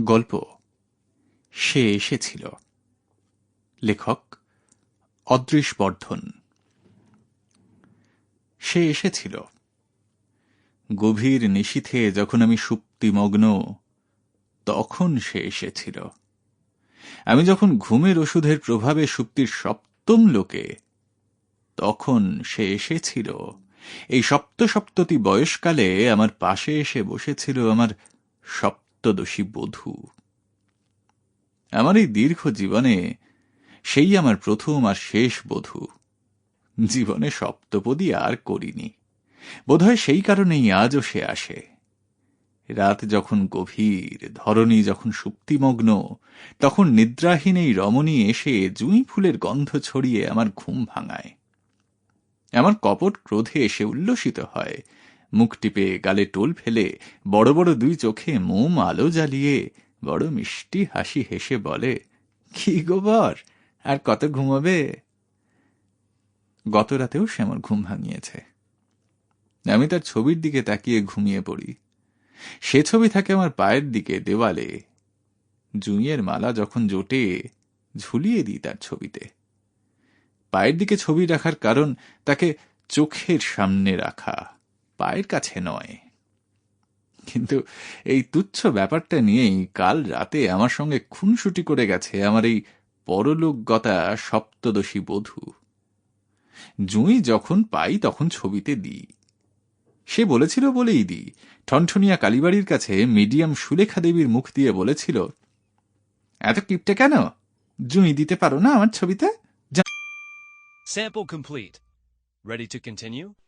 গল্প সে এসেছিল। লেখক অদৃশ বর্ধন। সে এসেছিল। গভীর নিশীথে যখন আমি সুপ্তিমগ্ন, তখন সে এসেছিল। আমি যখন ঘুমের ওষুধের প্রভাবে সুপ্তির সপ্তম লোকে, তখন সে এসেছিল। এই সপ্ত সপ্ততি বয়সকালে আমার পাশে এসে বসেছিল আমার সপ্তদশী বধূ। আমার এই দীর্ঘ জীবনে সেই আমার প্রথম আর শেষ বধূ। জীবনে সপ্তপদী আর করিনি। বোধহয় সেই কারণেই আজও সে আসে। রাত যখন গভীর, ধরণী যখন সুপ্তিমগ্ন, তখন নিদ্রাহীন এই রমণী এসে জুঁই ফুলের গন্ধ ছড়িয়ে আমার ঘুম ভাঙায়। আমার কপট ক্রোধে এসে উল্লসিত হয়। মুখ টিপে গালে টোল ফেলে বড় বড় দুই চোখে মোম আলো জ্বালিয়ে বড় মিষ্টি হাসি হেসে বলে, কি গোবর আর কত ঘুমাবে? গত রাতেও সে আমার ঘুম ভাঙিয়েছে। আমি তার ছবির দিকে তাকিয়ে ঘুমিয়ে পড়ি। সে ছবি থাকে আমার পায়ের দিকে দেওয়ালে। জুঁইয়ের মালা যখন জোটে, ঝুলিয়ে দিই তার ছবিতে। পায়ের দিকে ছবি রাখার কারণ তাকে চোখের সামনে রাখা। পায়ের কাছে নয়। কিন্তু এই তুচ্ছ ব্যাপারটা নিয়েই কাল রাতে আমার সঙ্গে খুনসুটি করে গেছে আমার এই পরলোকগতা সপ্তদশী বধূ। জুঁই যখন পাই তখন ছবিতে দিই। সে বলেছিল বলেই দিই। ঠনঠনিয়া কালীবাড়ির কাছে মিডিয়াম সুলেখা দেবীর মুখ দিয়ে বলেছিল, এত কিপটে কেন? জুঁই দিতে পারো না আমার ছবিতে? Sample complete. Ready to continue?